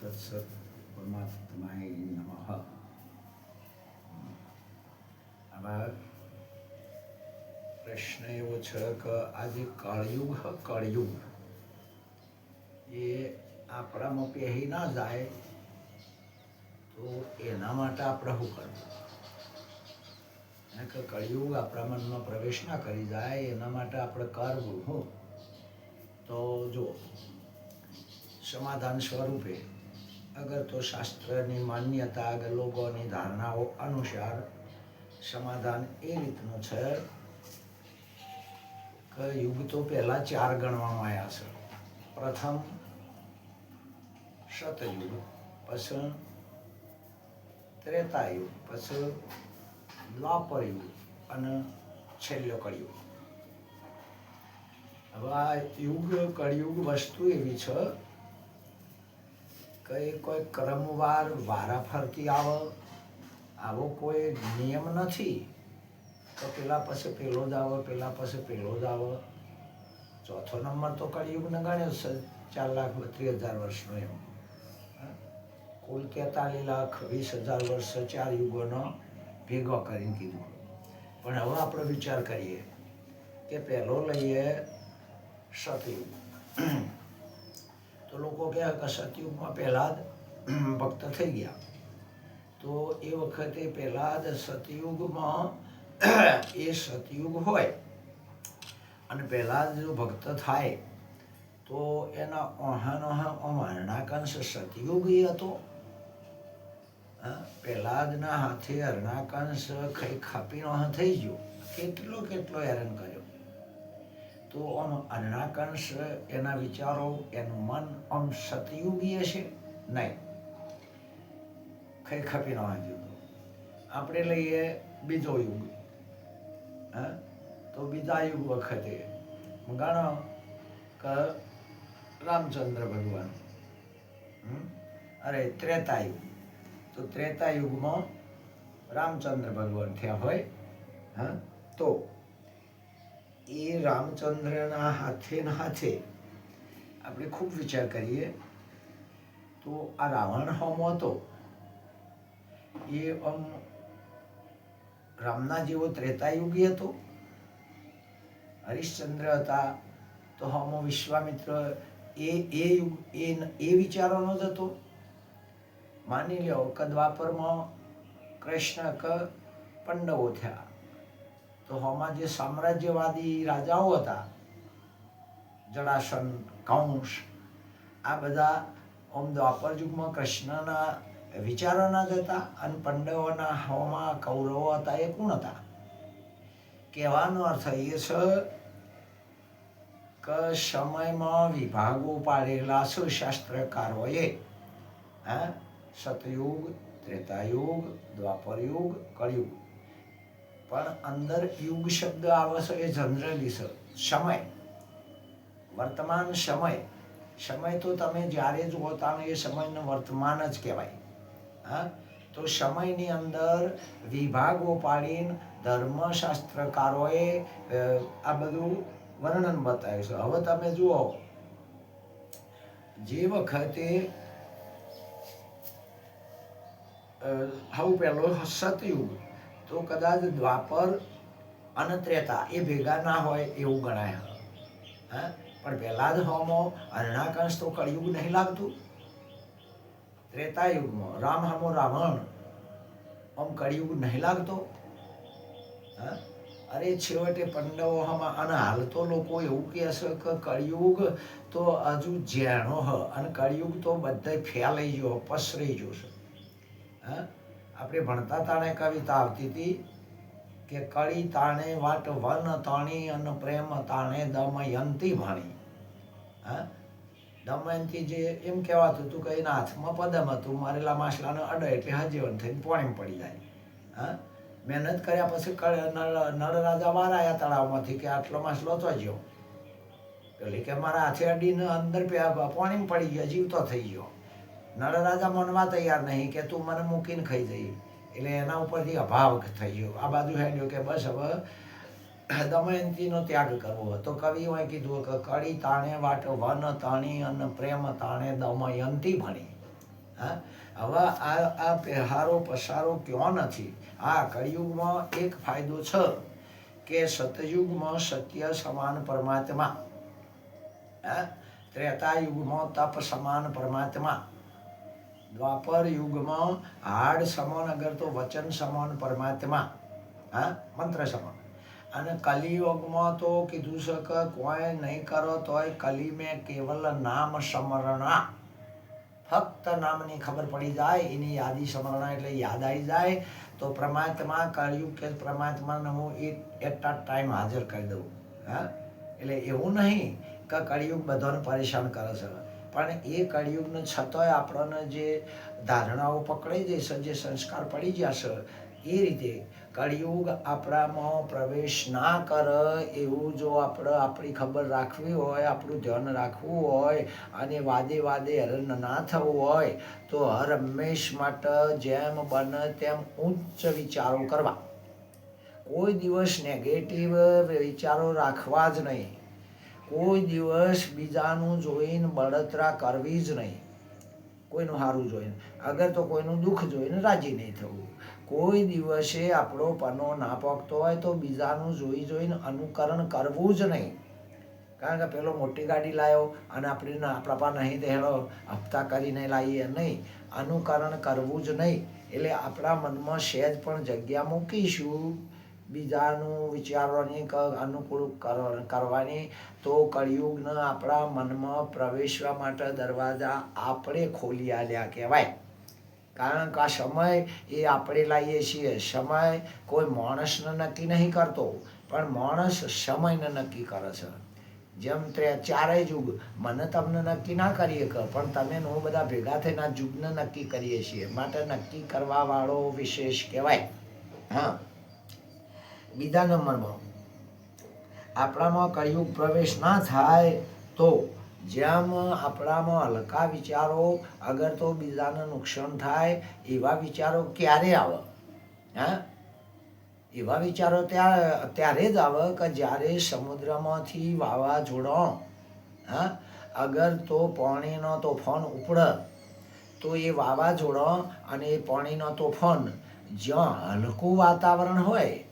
તત્સત પરમાત્માય નમઃ આમાં પ્રશ્ન એવો છે કે આજે કળયુગ કળયુગ એ આપણામાં પહેરી ના જાય તો એના માટે આપણે શું કરવું કે કળિયુગ આપણા મનમાં પ્રવેશ ના કરી જાય એના માટે આપણે કરવું હું તો જો સમાધાન સ્વરૂપે અગર તો શાસ્ત્રની માન્યતા અગર લોકોની ધારણાઓ અનુસાર સમાધાન એ રીતનું છે કે યુગ તો પહેલા ચાર ગણવામાં આવ્યા છે. પ્રથમ શતયુગ, પછી ત્રેતાયુગ, પછી દ્વાપર યુગ અને છેલ્લો કળિયુગ. હવે આ યુગ, કળિયુગ વસ્તુ એવી છે કે એ કોઈ ક્રમવાર વારા ફરતી આવે, આવો કોઈ નિયમ નથી? તો પેલા પછી પેલો જ આવે, પેલા પછી પેલો જ આવે. ચોથો નંબર તો કળિયુગને ગણ્યો છે, ચાર લાખ બત્રીસ હજાર વર્ષનો એમ? કુલ તેતાલીસ લાખ વીસ હજાર વર્ષ ચાર યુગોનો ભેગો કરીને કીધું. પણ હવે આપણે વિચાર કરીએ કે પહેલો લઈએ સતયુગ. તો લોકો કે સતયુગમાં પહેલા ભક્ત થઈ ગયા. તો એ વખતે પહેલા સતયુગમાં, એ સતયુગ હોય અને પહેલા જ ભક્ત થાય, તો એના ઓહાનો વર્ણાકાંશ સતયુગી હતો. જ હાથે અર્ણાકાંશ ખાઈ ખાપીનો થઈ ગયો. કેટલો કેટલો હેરાન કર્યો. તો આમ અર્ણાકાંશ એના વિચારો, એનું મન આમ સતયુગી હશે નહીં. ખાઈ ખપી ન ગયો આપણે લઈએ બીજો યુગ. હા? તો બીજા યુગ વખતે ગણો કે રામચંદ્ર ભગવાન? અરે, ત્રેતા યુગ. તો ત્રેતા યુગમાં રામચંદ્ર ભગવાન થયા હોય. હા? તો એ રામચંદ્રના હાથે ના હાથે આપણે ખૂબ વિચાર કરીએ, તો આ રાવણ હોમો હતો. એ આમ રામના જેવો ત્રેતાયુગી હતો. હરિશ્ચંદ્ર હતા, તો હોમો વિશ્વામિત્ર એ એ એ એ વિચારોનો જ હતો. માની લ્યો, કદવાપરમાં કૃષ્ણ ક, પંડવો થયા. તો હોમાં જે સામ્રાજ્યવાદી રાજાઓ હતા જડાસન કંસ, આ બધા ઓમ દ્વાપર યુગમાં કૃષ્ણના વિચારોના જ હતા અને પંડવોના હોમાં કૌરવો હતા એ કોણ હતા? કહેવાનો અર્થ એ છે કે સમયમાં વિભાગો પાડેલા સુશાસ્ત્રકારોએ શાસ્ત્રકારોએ. હા? સતયુગ, ત્રેતાયુગ, દ્વાપરયુગ, કળિયુગ. પણ અંદર યુગ શબ્દ આવે છે એ જનરલી સમય. વર્તમાન સમય. સમય તો તમે જ્યારે જુઓ ત્યારે એ સમયને વર્તમાન જ કહેવાય. હા? તો સમયની અંદર વિભાગો પાડીને ધર્મશાસ્ત્રકારોએ આ બધું વર્ણન બતાવ્યું છે. હવે તમે જુઓ. જે વખતે હવે પહેલો સતયુગ તો કદાચ દ્વાપર અને ત્રેતા એ ભેગા ના હોય એવું ગણાય. હા? પણ પહેલા જ હોમો, અરણાકાંશ તો કળિયુગ નહીં લાગતું. ત્રેતા યુગમાં રામ હામો રાવણ, આમ કળિયુગ નહીં લાગતો. હા? અરે છેવટે પંડવો હમાં અને હાલ તો લોકો એવું કહે છે કે કળિયુગ તો હજુ ઝેણો હ અને કળિયુગ તો બધે ફેલાઈ ગયો, પસરાઈ ગયો છે. હા? આપણે ભણતા તાણે કવિતા આવતી હતી કે કળી તાણે વાટ, વન તાણી અને પ્રેમ તાણે દમયંતી ભણી. હા? દમયંતી જે એમ કહેવાતું હતું કે એના હાથમાં પદમ હતું, મારેલા માછલાને અડે એટલે હજીવન થઈને પોણીમ પડી જાય. હા? મહેનત કર્યા પછી નળ રાજા મારાયા તળાવમાંથી કે આટલો માછલો તો ગયો પેલી કે મારા હાથે અડીને અંદર પે- પોણીમ પડી ગયો, જીવતો થઈ ગયો. નળ માનવા તૈયાર નહીં કે તું મને મૂકીને ખાઈ જઈ. એટલે એના ઉપરથી અભાવ થઈ ગયો. આ બાજુ હેડ્યો કે બસ હવે દમયંતીનો ત્યાગ કરવો તો કવિઓએ કીધું કે કળી તાણે વાટ, વન તાણી અને પ્રેમ તાણે દમયંતી ભણી. હા? હવે આ આ પહેહારો પસારો ક્યો નથી? આ કળિયુગમાં એક ફાયદો છે કે સતયુગમાં સત્ય સમાન પરમાત્મા. ત્રેતા યુગમાં તપ સમાન પરમાત્મા. દ્વાપર યુગમાં હાડ સમાન અગર તો વચન સમાન પરમાત્મા, હા, મંત્ર સમાન. અને કલિયુગમાં તો કીધું છે કે કોઈ નહીં કરો તોય કલી મેં કેવલ નામ સ્મરણા. ફક્ત નામની ખબર પડી જાય, એની યાદી સ્મરણા એટલે યાદ આવી જાય. તો પરમાત્મા કળિયુગ કે પરમાત્માને હું એક એટ ટાઈમ હાજર કરી દઉં, હા. એટલે એવું નહીં કે કળિયુગ બધાને પરેશાન કરે છે. પણ એ કળિયુગનો છતાંય આપણને જે ધારણાઓ પકડાઈ જશે જે સંસ્કાર પડી જશે એ રીતે કળિયુગ આપણામાં પ્રવેશ ના કરે એવું જો આપણે આપણી ખબર રાખવી હોય, આપણું ધ્યાન રાખવું હોય અને વાદે વાદે હરણ ના થવું હોય, તો હર હંમેશ માટે જેમ બને તેમ ઉચ્ચ વિચારો કરવા. કોઈ દિવસ નેગેટિવ વિચારો રાખવા જ નહીં. કોઈ દિવસ બીજાનું જોઈને બળતરા કરવી જ નહીં. કોઈનું સારું જોઈને. અગર તો કોઈનું દુઃખ જોઈને રાજી નહીં થવું. કોઈ દિવસે આપણો પનો ના પકતો હોય તો બીજાનું જોઈ જોઈને અનુકરણ કરવું જ નહીં. કારણ કે પેલો મોટી ગાડી લાવ્યો અને આપણે આપણા પા નહીં તેડો, હપ્તા કરીને લાવીએ નહીં. અનુકરણ કરવું જ નહીં. એટલે આપણા મનમાં સહેજ પણ જગ્યા મૂકીશું. બીજાનું વિચારવાની અનુકૂળ કર- કરવાની તો કળિયુગને આપણા મનમાં પ્રવેશવા માટે દરવાજા આપણે ખોલી આલ્યા કહેવાય. કારણ કે આ સમય એ આપણે લાવીએ છીએ. સમય કોઈ માણસને નક્કી નહીં કરતો, પણ માણસ સમયને નક્કી કરે છે. જેમ ત્રે ચારેય યુગ મને તમને નક્કી ના કરીએ કે, પણ તમે હું બધા ભેગા થઈને આ યુગને નક્કી કરીએ છીએ. માટે નક્કી કરવા વાળો વિશેષ કહેવાય. હા. બીજા નંબરમાં, આપણામાં કળિયુગ પ્રવેશ ના થાય તો જેમ આપણામાં હલકા વિચારો અગર તો બીજાને નુકસાન થાય, એવા વિચારો ક્યારે આવે? હા? એવા વિચારો ત્યારે ત્યારે જ આવે કે જ્યારે સમુદ્રમાંથી વાવાઝોડો, હા? અગર તો પાણીનો તોફાન ઉપડે, તો એ વાવાઝોડો અને એ પાણીનો તોફાન જ્યાં હલકું વાતાવરણ હોય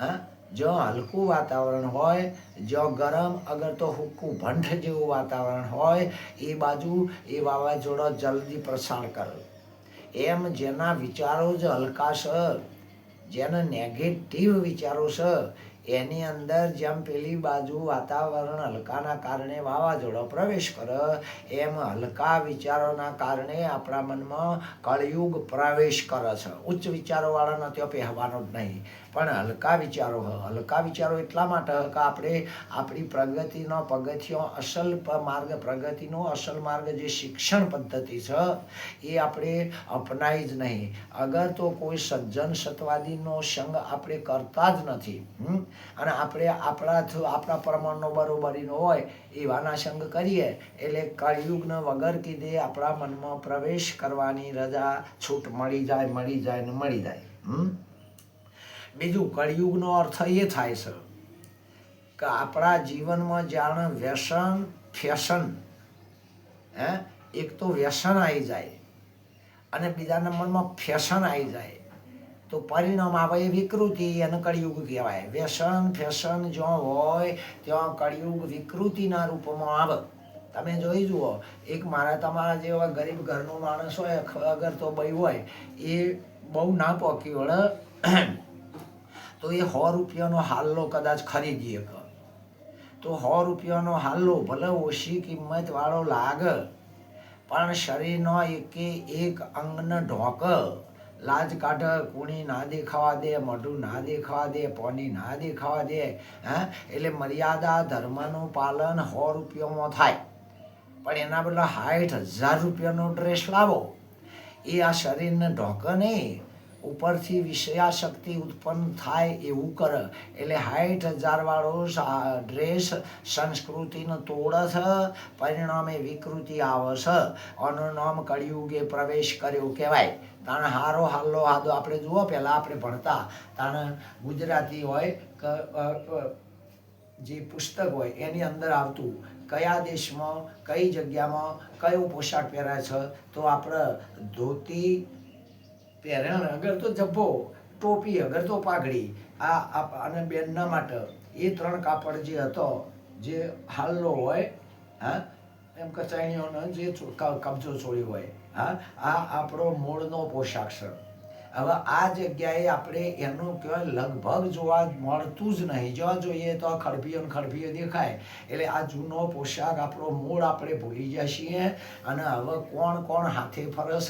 હા? જો હલકું વાતાવરણ હોય, જો ગરમ, અગર તો હુક્કું ભંઠ જેવું વાતાવરણ હોય, એ બાજુ, એ વાવાઝોડો જલ્દી પ્રસાર કરે. એમ જેના વિચારો જ હલકા છે જેને નેગેટિવ વિચારો છે એની અંદર જેમ પેલી બાજુ વાતાવરણ હલકાના કારણે વાવાઝોડો પ્રવેશ કરે, એમ હલકા વિચારોના કારણે આપણા મનમાં કળયુગ પ્રવેશ કરે છે. ઉચ્ચ વિચારોવાળાનો ત્યાં પહેવાનો જ નહીં. પણ હલકા વિચારો હલકા વિચારો એટલા માટે કે આપણે આપણી પ્રગતિનો, પગથિયો અસલ માર્ગ, પ્રગતિનો અસલ માર્ગ જે શિક્ષણ પદ્ધતિ છે, એ આપણે અપનાવી જ નહીં અગર તો કોઈ સજ્જન સત્વાદીનો સંગ આપણે કરતા જ નથી? અને આપણે આપણા આપણા પ્રમાણનો બરોબરીનો હોય, એવાના સંગ કરીએ, એટલે કળિયુગને વગર કીધે આપણા મનમાં પ્રવેશ કરવાની રજા છૂટ મળી જાય મળી જાય ને મળી જાય, હમ બીજું કળિયુગનો અર્થ એ થાય છે કે આપણા જીવનમાં જાણે વ્યસન, ફેશન, હે? એક તો વ્યસન આવી જાય અને બીજા નંબરમાં ફેશન આવી જાય. તો પરિણામ આવે એ વિકૃતિ એનું કળિયુગ કહેવાય. વ્યસન, ફેશન જ્યાં હોય ત્યાં કળિયુગ વિકૃતિના રૂપમાં આવે. તમે જોઈ જુઓ, એક મારા તમારા જેવા ગરીબ ઘરનો માણસ હોય અગર તો ભાઈ હોય, એ બહુ ના પોકી વળે. તો એ સો રૂપિયાનો હાલ્લો કદાચ ખરીદીએ તો સો રૂપિયાનો હાલ્લો ભલે ઓછી કિંમત વાળો લાગે, પણ શરીરનો એકે એક અંગને ઢોક, લાજ કાઢે, કુણી ના દેખાવા દે, મોઢું ના દેખાવા દે, પોની ના દેખાવા દે, હે? એટલે મર્યાદા ધર્મનું પાલન સો રૂપિયામાં થાય. પણ એના બદલે સાઠ હજાર રૂપિયાનો ડ્રેસ લાવો. એ આ શરીરને ઢોકે નહીં. ઉપરથી વિષયાશક્તિ ઉત્પન્ન થાય એવું કરે. એટલે હાઈટ હજારવાળો ડ્રેસ સંસ્કૃતિનો તોડે છે પરિણામે વિકૃતિ આવે છે આનું નામ કળિયુગે પ્રવેશ કર્યો કહેવાય. તાણે હારો હાલ્લો હાદો આપણે જુઓ, પહેલાં આપણે ભણતા. તાણે ગુજરાતી હોય જે પુસ્તક હોય એની અંદર આવતું. કયા દેશમાં, કઈ જગ્યામાં, કયો પોશાક પહેરાય છે? તો આપણે ધોતી પહેરણ અગર તો જબ્બો ટોપી, અગર તો પાઘડી, આ અને બેનના માટે એ ત્રણ કાપડ જે હતો, જે હાલનો હોય, હા, એમ કચાણીઓનો જે કબજો છોડ્યો હોય, હા, આ આપણો મૂળનો પોશાક છે. હવે આ જગ્યાએ આપણે એનું કહેવાય લગભગ જોવા મળતું જ નહીં. જોવા જોઈએ તો આ ખડપીઓ ને દેખાય. એટલે આ જૂનો પોશાક, આપણો મૂળ આપણે ભૂલી જઈએ અને હવે કોણ કોણ હાથે ફરસ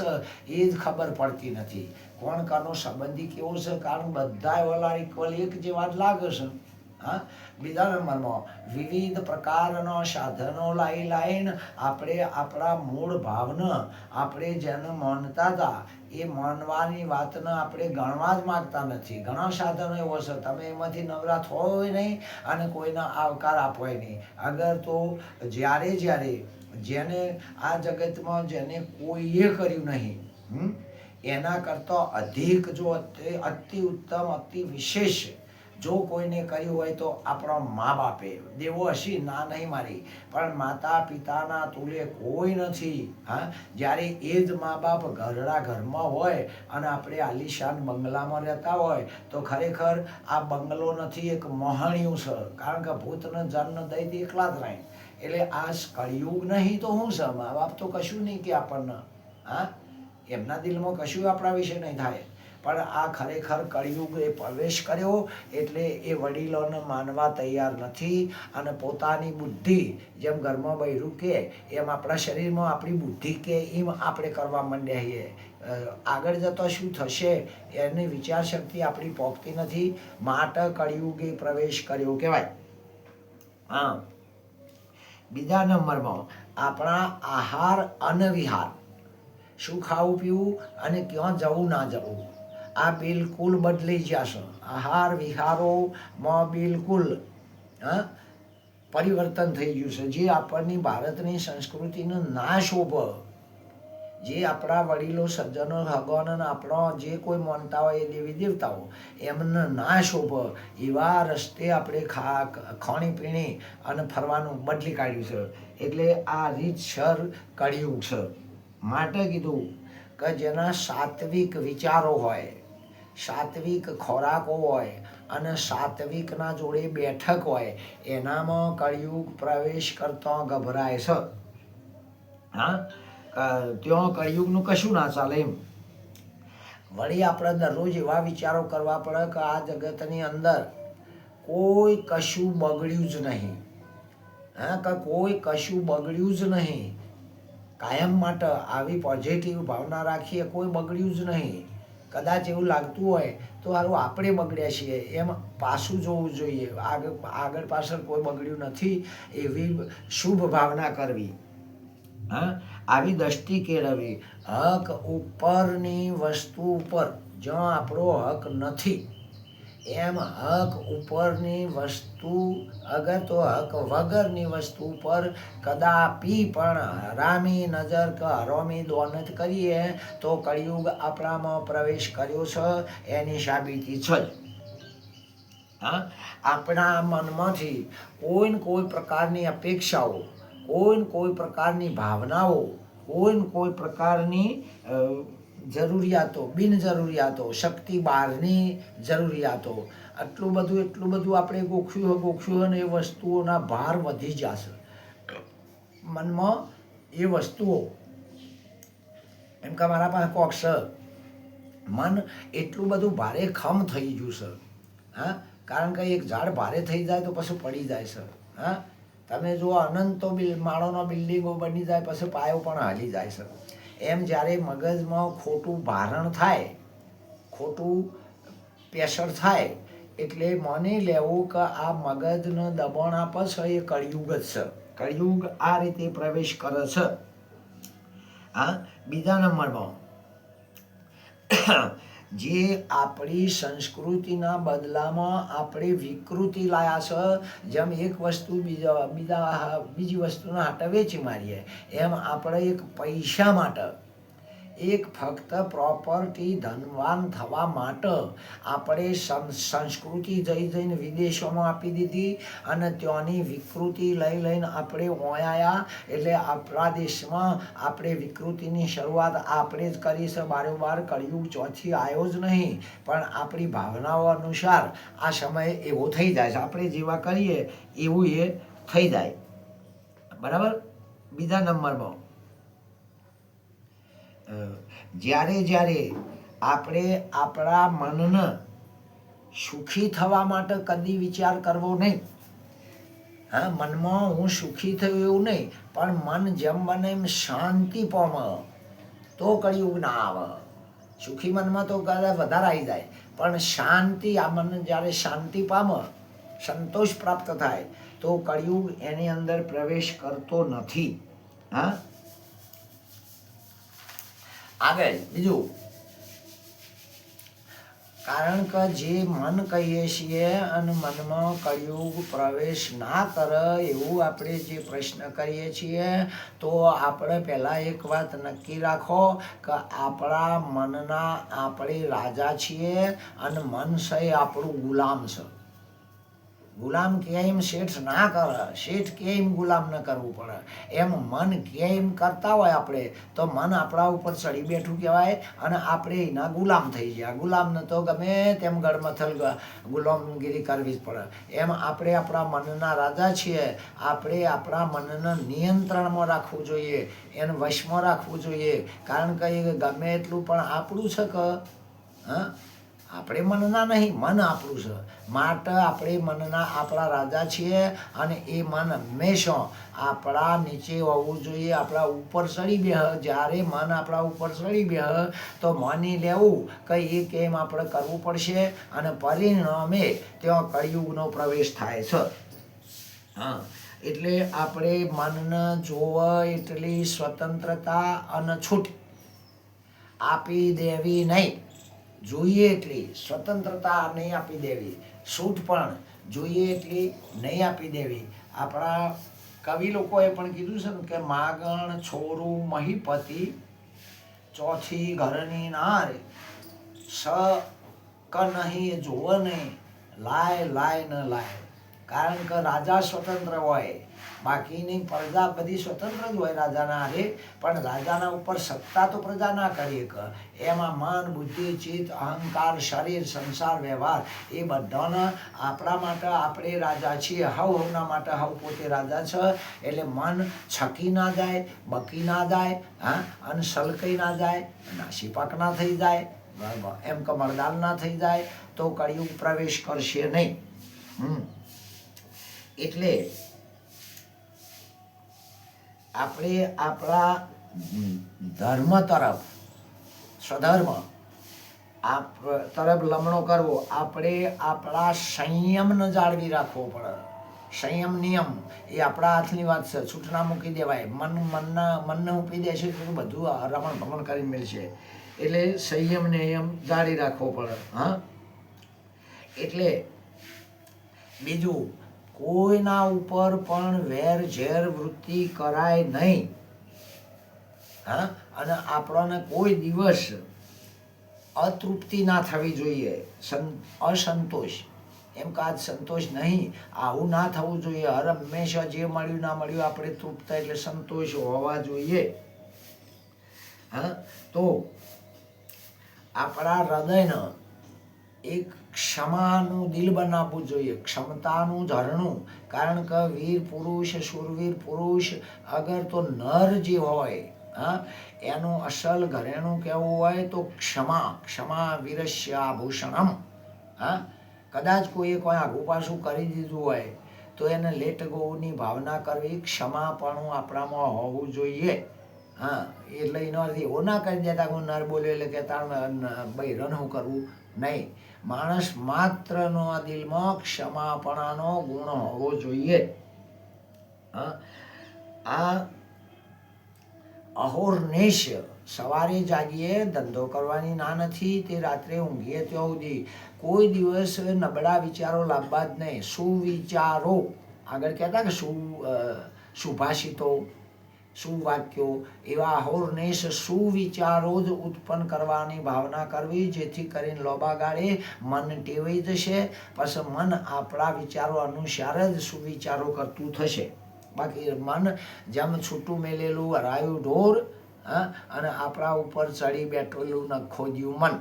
એ જ ખબર પડતી નથી. કોણ કાનો સંબંધી કેવો છે? કારણ બધા ઓલા ઇક્વલ એક જેવા જ લાગે છે. હા? બીજા નંબરમાં વિવિધ પ્રકારના સાધનો લાઈ લાઈને આપણે આપણા મૂળ ભાવને, આપણે જેને માનતા હતા, એ માનવાની વાતને આપણે ગણવા જ માગતા નથી. ઘણા સાધનો એવો છે, તમે એમાંથી નવરા થોય નહીં અને કોઈને આવકાર આપોય નહીં. અગર તો જ્યારે જ્યારે જેને આ જગતમાં જેને કોઈએ કર્યું નહીં એના કરતાં અધિક જો અતિ ઉત્તમ, અતિ વિશેષ જો કોઈને કર્યું હોય તો આપણા મા બાપે દેવો હશી, ના નહીં મારી. પણ માતા પિતાના તુલે કોઈ નથી, હા? જ્યારે એ જ મા બાપ ઘરડા ઘરમાં હોય અને આપણે આલિશાન બંગલામાં રહેતા હોય, તો ખરેખર આ બંગલો નથી એક મોહણિયું છે કારણ કે ભૂતને જન્મ દઈ એકલા જ રહી એટલે આ કળિયુગ નહીં તો હું છે મા બાપ તો કશું નહીં કે આપણને, હા? એમના દિલમાં કશું આપણા વિશે નહીં થાય. પણ આ ખરેખર કળિયુગે પ્રવેશ કર્યો એટલે એ વડીલોને માનવા તૈયાર નથી અને પોતાની બુદ્ધિ જેમ ઘરમાં બૈરું કે, એમ આપણા શરીરમાં આપણી બુદ્ધિ કે એમ આપણે કરવા માંડ્યા છીએ આગળ જતાં શું થશે એની વિચાર શક્તિ આપણી પહોંચતી નથી. માટે કળિયુગે પ્રવેશ કર્યો કહેવાય. હા. બીજા નંબરમાં આપણા આહાર અને વિહાર શું ખાવું, પીવું અને ક્યાં જવું, ના જવું? આ બિલકુલ બદલી જશે આહાર વિહારોમાં બિલકુલ, હા, પરિવર્તન થઈ ગયું છે. જે આપણની ભારતની સંસ્કૃતિનો નાશ ઊભો જે આપણા વડીલો, સજ્જનો, ભગવાન આપણો જે કોઈ માનતા હોય એ દેવી દેવતાઓ, એમને નાશ ઊભો એવા રસ્તે આપણે ખા, ખાણી પીણી અને ફરવાનું બદલી કાઢ્યું છે. એટલે આ રીતસર કળિયુગ છે. માટે કીધું કે જેના સાત્વિક વિચારો હોય સાત્વિક ખોરાકો હોય અને સાત્વિકના જોડે બેઠક હોય, એનામાં કળિયુગ પ્રવેશ કરતો ગભરાય છે. હા? ત્યાં કળિયુગનું કશું ના ચાલે એમ. વળી આપણે દરરોજ એવા વિચારો કરવા પડે કે આ જગતની અંદર કોઈ કશું બગડ્યું જ નહીં. હા, કે કોઈ કશું બગડ્યું જ નહીં. કાયમ માટે આવી પોઝિટિવ ભાવના રાખીએ કોઈ બગડ્યું જ નહીં. કદાચ એવું લાગતું હોય તો સારું આપણે બગડ્યા છીએ. એમ પાછું જોવું જોઈએ. આગળ આગળ પાછળ કોઈ બગડ્યું નથી એવી શુભ ભાવના કરવી. હા? આવી દ્રષ્ટિ કેળવવી. હક ઉપરની વસ્તુ ઉપર. જ્યાં આપણો હક નથી. એમ હક ઉપરની વસ્તુ, અગર તો હક વગરની વસ્તુ પર કદાપી પણ હરામી નજર કે હરોમી દોનત કરીએ, તો કળિયુગ આપણામાં પ્રવેશ કર્યો છે, એની સાબિતી છે. હા? આપણા મનમાંથી કોઈ ને કોઈ પ્રકારની અપેક્ષાઓ, કોઈ ને કોઈ પ્રકારની ભાવનાઓ, કોઈ ને કોઈ પ્રકારની જરૂરિયાતો, બિનજરૂરિયાતો શક્તિ બહારની જરૂરિયાતો. આટલું બધું, એટલું બધું આપણે ગોખ્યું ગોખ્યું હોય ને એ વસ્તુઓના ભાર વધી જશે. મનમાં એ વસ્તુઓ, એમ કે મારા પાસે કોક છે, મન એટલું બધું ભારે ખમ થઈ ગયું છે, હા? કારણ કે એક ઝાડ ભારે થઈ જાય તો પછી પડી જાય છે, હા? તમે જો અનંતો બિલ, માળોનો બિલ્ડિંગો બની જાય, પછી પાયો પણ હાલી જાય છે. એમ જ્યારે મગજમાં ખોટું ભારણ થાય, ખોટું પ્રેશર થાય, એટલે માની લેવું કે આ મગજનો દબાણ આપે છે એ કળિયુગ જ છે. કળિયુગ આ રીતે પ્રવેશ કરે છે. હા, બીજા નંબરમાં. જે આપણી સંસ્કૃતિના બદલામાં આપણે વિકૃતિ લાયા છે. જેમ એક વસ્તુ બીજા બીજા, બીજી વસ્તુના હાટે વેચી મારીએ. એમ આપણે એક પૈસા માટે એક ફક્ત પ્રોપર્ટી ધનવાન થવા માટે આપણે સંસ્કૃતિ જઈ જઈને વિદેશોમાં આપી દીધી અને ત્યાંની વિકૃતિ લઈ લઈને આપણે ઓયાયા એટલે આપણા દેશમાં આપણે વિકૃતિની શરૂઆત આપણે જ કરી છે. બારોબાર કળિયુગ ચોથી આવ્યો જ નહીં, પણ આપણી ભાવનાઓ અનુસાર આ સમય એવો થઈ જાય છે. આપણે જેવા કરીએ એવું એ થઈ જાય. બરાબર? બીજા નંબરમાં જ્યારે જ્યારે આપણે આપણા મનને સુખી થવા માટે કદી વિચાર કરવો નહીં. હા, મનમાં હું સુખી થયું એવું નહીં, પણ મન જેમ બને એમ શાંતિ પામે. તો કળિયુગ ના આવે. સુખી મનમાં તો કદાચ વધારે આવી જાય, પણ શાંતિ આ મન જ્યારે શાંતિ પામે, સંતોષ પ્રાપ્ત થાય, તો કળિયુગ એની અંદર પ્રવેશ કરતો નથી. હા? આગળ, બીજું. કારણ કે જે મન કહીએ છીએ અને મનમાં કળિયુગ પ્રવેશ ના કરે એવું આપણે જે પ્રશ્ન કરીએ છીએ, તો આપણે પહેલાં એક વાત નક્કી રાખો કે આપણા મનના આપણે રાજા છીએ અને મન છે આપણું ગુલામ છે. ગુલામ કેમ શેઠ ના કરે, શેઠ કેમ ગુલામ ન કરવું પડે. એમ મન કેમ કરતા હોય આપણે, તો મન આપણા ઉપર ચડી બેઠું કહેવાય અને આપણે એના ગુલામ થઈ ગયા. ગુલામને તો ગમે તેમ ગળમથલ ગુલામગીરી કરવી જ પડે. એમ આપણે આપણા મનના રાજા છીએ. આપણે આપણા મનને નિયંત્રણમાં રાખવું જોઈએ, એને વશમાં રાખવું જોઈએ. કારણ કે ગમે એટલું પણ આપણું છે કે, હા? આપણે મનના નહીં, મન આપણું છે. માટે આપણે મનના આપણા રાજા છીએ અને એ મન હંમેશા આપણા નીચે હોવું જોઈએ, આપણા ઉપર ચડી બે જ્યારે મન આપણા ઉપર ચડી બે તો માની લેવું કે એ કેમ આપણે કરવું પડશે અને પરિણામે ત્યાં કળિયુગનો પ્રવેશ થાય છે. હા, એટલે આપણે મનને જોવા એટલી સ્વતંત્રતા અને છૂટ આપી દેવી નહીં. જોઈએ એટલી સ્વતંત્રતા નહીં આપી દેવી. છૂટ પણ જોઈએ એટલી નહીં આપી દેવી. આપણા કવિ લોકોએ પણ કીધું છે ને કે માગણ, છોરું, મહીપતિ, ચોથી ઘરની નાર, સ ક નહીં જોવ નહીં, લાય લાય, ન લાય. કારણ કે રાજા સ્વતંત્ર હોય. બાકીની પ્રજા બધી સ્વતંત્ર જ હોય રાજાના હારે પણ રાજાના ઉપર સત્તા તો પ્રજા ના કરી એમાં મન, બુદ્ધિ, ચિત્ત, અહંકાર, શરીર, સંસાર, વ્યવહાર, એ બધાના આપણા માટે આપણે રાજા છીએ. હવ હવના માટે હવ પોતે રાજા છે. એટલે મન છકી ના જાય, બકી ના જાય, હા, અને સલકાઈ ના જાય, નાસી પાક ના થઈ જાય, બરાબર, એમ કે મરદાન ના થઈ જાય, તો કળિયુગ પ્રવેશ કરશે નહીં. હમ. એટલે આપણે આપણા ધર્મ તરફ, સ્વધર્મ, આપ તરફ લમણો કરવો, આપણે આપણા સંયમને જાળવી રાખવો પડે. સંયમ, નિયમ એ આપણા હાથની વાત છે. છૂટના મૂકી દેવાય. મન, મનના, મનને મૂકી છે તો બધું રમણ ભમણ કરી મળશે. એટલે સંયમ, નિયમ જાળવી રાખવો પડે. હા? એટલે બીજું કોઈના ઉપર પણ વેર ઝેર વૃત્તિ કરાય નહીં. હા? અને આપણને કોઈ દિવસ અતૃપ્તિ ના થવી જોઈએ. અસંતોષ. એમ કે આજ સંતોષ નહીં. આવું ના થવું જોઈએ. હર હંમેશા જે મળ્યું ના મળ્યું આપણે તૃપ્ત એટલે સંતોષ હોવા જોઈએ. હા? તો આપણા હૃદયના એક ક્ષમાનું દિલ બનાવવું જોઈએ, ક્ષમતાનું ઝરણું કારણ કે વીર પુરુષ સુરવીર પુરુષ અગર તો નર જે હોય, હા, એનું અસલ ઘરેણું કેવું હોય તો ક્ષમા ક્ષમા વીરસ્ય આભૂષણમ હા. કદાચ કોઈએ કોઈ આગુ પાછું કરી દીધું હોય તો એને લેટ ગોની ભાવના કરવી ક્ષમાપણું આપણામાં હોવું જોઈએ, હા. એટલે એનો અર્થ એવો ના કરી દેતા નર બોલ્યો એટલે કે તાર ભાઈ રન કરવું નહીં. માણસ માત્રનો આ દિલમાં ક્ષમાપણાનો ગુણ હોવો જોઈએ. આ અહોરનેશ સવારે જાગીએ, ધંધો કરવાની ના નથી, તે રાત્રે ઊંઘીએ ત્યાં સુધી. કોઈ દિવસ નબળા વિચારો લાવવા જ નહીં. સુવિચારો. આગળ કહેતા કે સુ સુભાષિતો. સુવાક્યો. એવા અહોરનેશ સુવિચારો જ ઉત્પન્ન કરવાની ભાવના કરવી, જેથી કરીને લોબા ગાળે મન ટેવાઈ જશે, પછી મન આપણા વિચારો અનુસાર જ સુવિચારો કરતું થશે. બાકી મન જેમ છૂટું મેલેલું હરાયું ઢોર અને આપણા ઉપર ચડી બેઠેલું નખો દયું મન.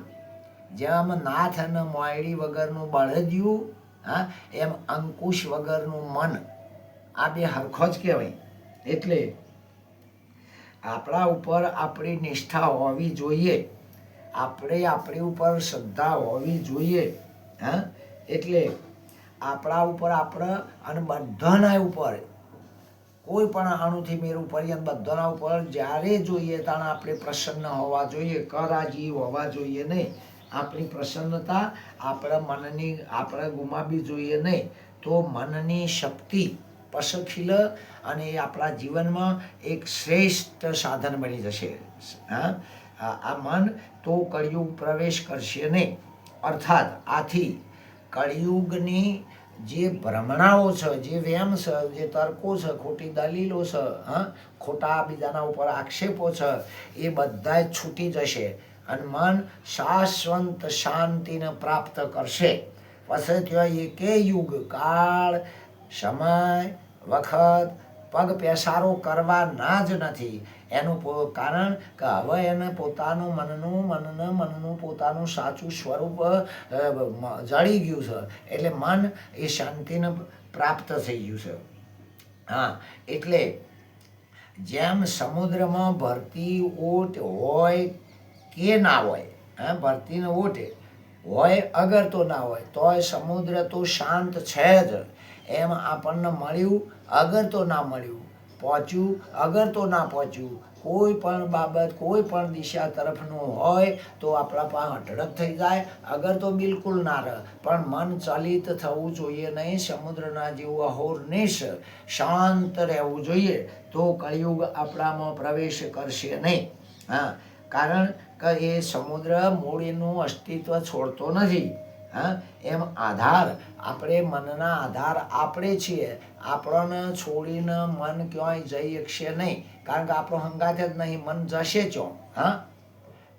જેમ નાથ અને મોયડી વગરનું બળદિયું, હા, એમ અંકુશ વગરનું મન. આ બે હરખો જ કહેવાય. એટલે આપણા ઉપર આપણી નિષ્ઠા હોવી જોઈએ. આપણે આપણી ઉપર શ્રદ્ધા હોવી જોઈએ. હા? એટલે આપણા ઉપર આપણે અને બધાના ઉપર, કોઈ પણ અણુથી મેરું પર્યંત બધાના ઉપર જ્યારે જોઈએ ત્યારે આપણે પ્રસન્ન હોવા જોઈએ કરાજી હોવા જોઈએ નહીં. આપણી પ્રસન્નતા આપણા મનની, આપણે ગુમાવી જોઈએ નહીં. તો મનની શક્તિ પસખીલ અને આપણા જીવનમાં એક શ્રેષ્ઠ સાધન બની જશે. હા? આ મન તો કળિયુગ પ્રવેશ કરશે નહીં. અર્થાત આથી કળિયુગની જે ભ્રમણાઓ છે, જે વેમ છે, જે તર્કો છે, ખોટી દલીલો છે, હા? ખોટા બીજાના ઉપર આક્ષેપો છે, એ બધા છૂટી જશે અને મન શાશ્વત શાંતિને પ્રાપ્ત કરશે. પછી ત્યાં એકે યુગ, કાળ, સમય વખત પગ પેસારો કરવા ના જ નથી. એનું કારણ કે હવે એને પોતાનું મનનું, મનને મનનું પોતાનું સાચું સ્વરૂપ જળી ગયું છે. એટલે મન એ શાંતિને પ્રાપ્ત થઈ ગયું છે. હા, એટલે જેમ સમુદ્રમાં ભરતી ઓટ હોય કે ના હોય, હા, ભરતીને ઓટે, હોય અગર તો ના હોય, તોય સમુદ્ર તો શાંત છે જ. એમ આપણને મળ્યું અગર તો ના મળ્યું, પહોંચ્યું. અગર તો ના પહોંચ્યું, કોઈ પણ બાબત, કોઈ પણ દિશા તરફનું હોય તો આપણા પાસે અઢળક થઈ જાય. અગર તો બિલકુલ ના રહે. પણ મન ચલિત થવું જોઈએ નહીં, સમુદ્રના જેવું અહોરનિશ શાંત રહેવું જોઈએ. તો કળિયુગ આપણામાં પ્રવેશ કરશે નહીં. હા, કારણ કે એ સમુદ્ર મૂળ એનું અસ્તિત્વ છોડતો નથી. હા? એમ આધાર. આપણે મનના આધાર આપણે છીએ. આપણને છોડીને મન ક્યાંય જઈ શકશે નહીં. કારણ કે આપણો હંગાત જ નહીં. મન જશે ચો હા?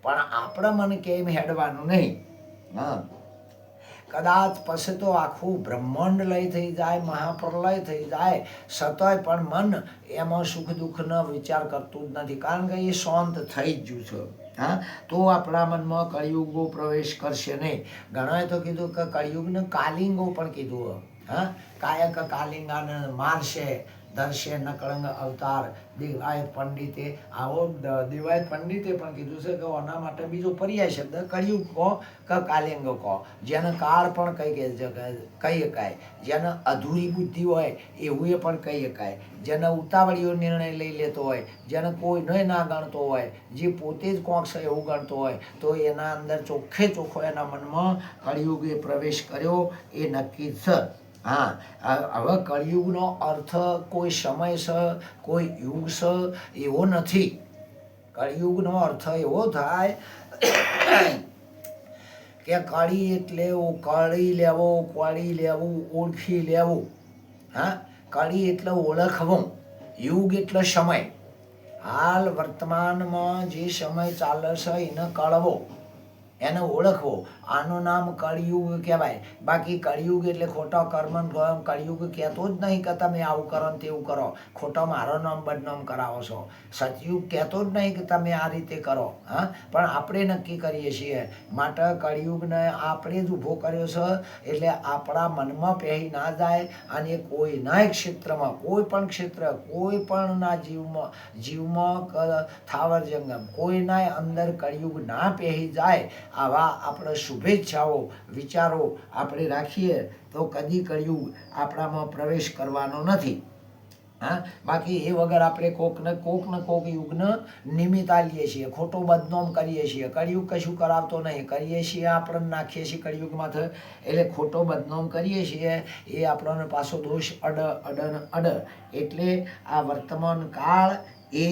પણ આપણે મન કેમ હેડવાનું નહીં? હા? કદાચ પછી તો આખું બ્રહ્માંડ લય થઈ જાય, મહાપ્રલય થઈ જાય. સતય પણ મન એમાં સુખ દુઃખનો વિચાર કરતું જ નથી. કારણ કે એ શાંત થઈ જ ગયું છે. હા? તો આપણા મનમાં કળિયુગો પ્રવેશ કરશે નહીં. ઘણાએ તો કીધું કે કળિયુગને કાલિંગો પણ કીધું, હા? કાયક કાલિંગાને મારશે. ધરશે નકળંગ અવતાર. દિવાયત પંડિતે આવો દિવાયત પંડિતે પણ કીધું છે કે આના માટે બીજો પર્યાય શબ્દ કળિયુગ કહો કે કાલિંગ કહો. જેને કાળ પણ કહી કહી શકાય. જેને અધૂરી બુદ્ધિ હોય એવું એ પણ કહી શકાય. જેને ઉતાવળીઓ નિર્ણય લઈ લેતો હોય, જેને કોઈ નહીં ના ગણતો હોય, જે પોતે જ કોક છે એવું ગણતો હોય, તો એના અંદર ચોખ્ખે ચોખ્ખો એના મનમાં કળિયુગે પ્રવેશ કર્યો. એ નક્કી છે. હા હવે કળિયુગનો અર્થ કોઈ સમય છે કોઈ યુગ છે એવો નથી. કળિયુગનો અર્થ એવો થાય કે કળી એટલે કળી લેવો, કળી લેવું, ઓળખી લેવું. હા, કળી એટલે ઓળખવું, યુગ એટલે સમય. હાલ વર્તમાનમાં જે સમય ચાલે છે એને કળવો. એને ઓળખવો. આનું નામ કળિયુગ કહેવાય. બાકી કળિયુગ એટલે ખોટો કર્મ ગમ કળિયુગ કહેતો જ નહીં કે તમે આવું કરો ને તેવું કરો. ખોટો મારો નામ બદનામ કરાવો છો. સતયુગ કહેતો જ નહીં કે તમે આ રીતે કરો. હા? પણ આપણે નક્કી કરીએ છીએ. માટે કળિયુગને આપણે જ ઊભો કર્યો છે. એટલે આપણા મનમાં પહેરી ના જાય અને કોઈના ક્ષેત્રમાં, કોઈ પણ ક્ષેત્ર, કોઈ પણ ના જીવમાં જીવમાં થાવર જંગમ કોઈના અંદર કળિયુગ ના પહેરી જાય. આવા આપણે શુભેચ્છાઓ, વિચારો આપણે રાખીએ તો કદી કળિયુગ આપણામાં પ્રવેશ કરવાનો નથી. હા? બાકી એ વગર આપણે કોકને કોકને કોક યુગ્ન નિમિત્ત આલીએ છીએ, ખોટો બદનામ કરીએ છીએ. કળિયુગ કશું કરાવતો નહીં. કરીએ છીએ આપણે, નાખીએ છીએ કળિયુગમાં એટલે ખોટો બદનામ કરીએ છીએ એ આપણને પાછો દોષ અડ અડ અડ. એટલે આ વર્તમાન કાળ એ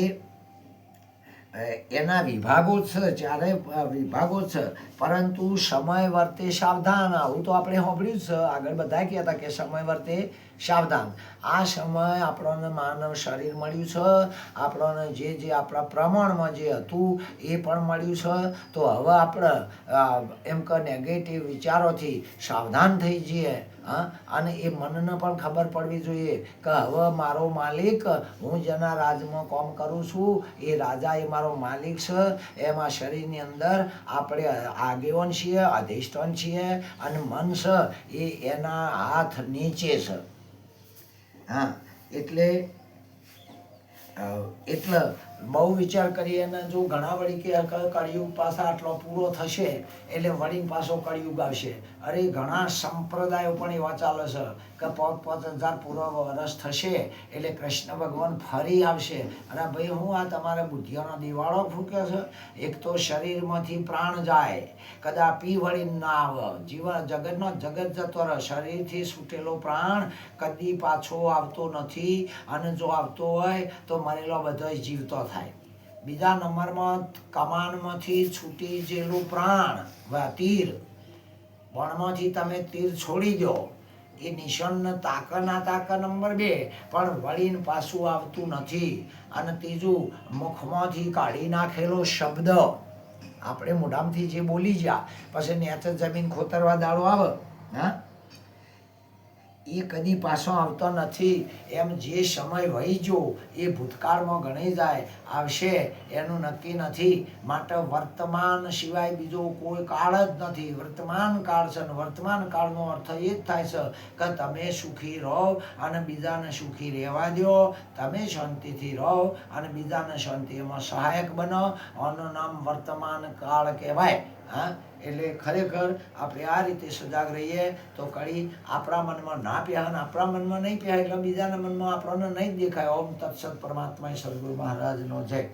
એના વિભાગો છે અ, વિભાગો છે પરંતુ સમય વર્તે સાવધાન. આવું તો આપણે સાંભળ્યું છે. આગળ બધા કહેતા કે સમય વર્તે સાવધાન. આ સમય આપણને માનવ શરીર મળ્યું છે. આપણને જે જે આપણા પ્રમાણમાં જે હતું એ પણ મળ્યું છે. તો હવે આપણે એમ કે નેગેટિવ વિચારોથી સાવધાન થઈ જઈએ. હા? અને એ મનને પણ ખબર પડવી જોઈએ કે હવે મારો માલિક, હું જેના રાજમાં કામ કરું છું. એ રાજા એ મારો માલિક છે. એમાં શરીરની અંદર આપણે આગેવાન છીએ, અધિષ્ઠાન છીએ અને મન છે એ એના હાથ નીચે છે. હા? એટલે એટલે બહુ વિચાર કરીએ ને જો ઘણા વળી કે કળિયુગ પાછા આટલો પૂરો થશે, એટલે વળી પાછો કળિયુગ આવશે. અરે, ઘણા સંપ્રદાયો પણ એવા ચાલે છે કે પાંચ પાંચ હજાર પૂરો વરસ થશે, એટલે કૃષ્ણ ભગવાન ફરી આવશે. અને ભાઈ, હું આ તમારા બુદ્ધિઓનો દિવાળો ફૂક્યો છે. એક તો શરીરમાંથી પ્રાણ જાય કદાપી વળી ના આવે. જીવન જગતનો જગત જતો રહે. શરીરથી છૂટેલો પ્રાણ કદી પાછો આવતો નથી. અને જો આવતો હોય, તો મરેલો બધો જીવતો થાય. બીજા નંબરમાં કમાનમાંથી છૂટી જેલું પ્રાણ વા તીર. વણમાંથી તમે તીર છોડી દો. એ નિશાન તાક ના તાક નંબર બે, પણ વળીને પાછું આવતું નથી. અને ત્રીજું, મુખમાંથી કાઢી નાખેલો શબ્દ. આપણે મોઢામાંથી જે બોલી ગયા, પછી નેચર જમીન ખોતરવા દાડો આવે, હા? એ કદી પાછો આવતો નથી. એમ જે સમય વહી જો એ ભૂતકાળમાં ગણી જાય. આવશે એનું નક્કી નથી. માટે વર્તમાન સિવાય બીજો કોઈ કાળ જ નથી. વર્તમાન કાળ છે અને વર્તમાન કાળનો અર્થ એ જ થાય છે કે તમે સુખી રહો અને બીજાને સુખી રહેવા દો. તમે શાંતિથી રહો અને બીજાને શાંતિ એમાં સહાયક બનો. આનું નામ વર્તમાન કાળ કહેવાય. હા? એટલે ખરેખર આપણે આ રીતે સજાગ રહીએ તો કળી આપણા મનમાં ના પ્યા અને આપણા મનમાં નહીં પ્યા એટલે બીજાના મનમાં આપણને નહીં દેખાય. ઓમ તત્સત પરમાત્મા સદગુરુ મહારાજનો જય.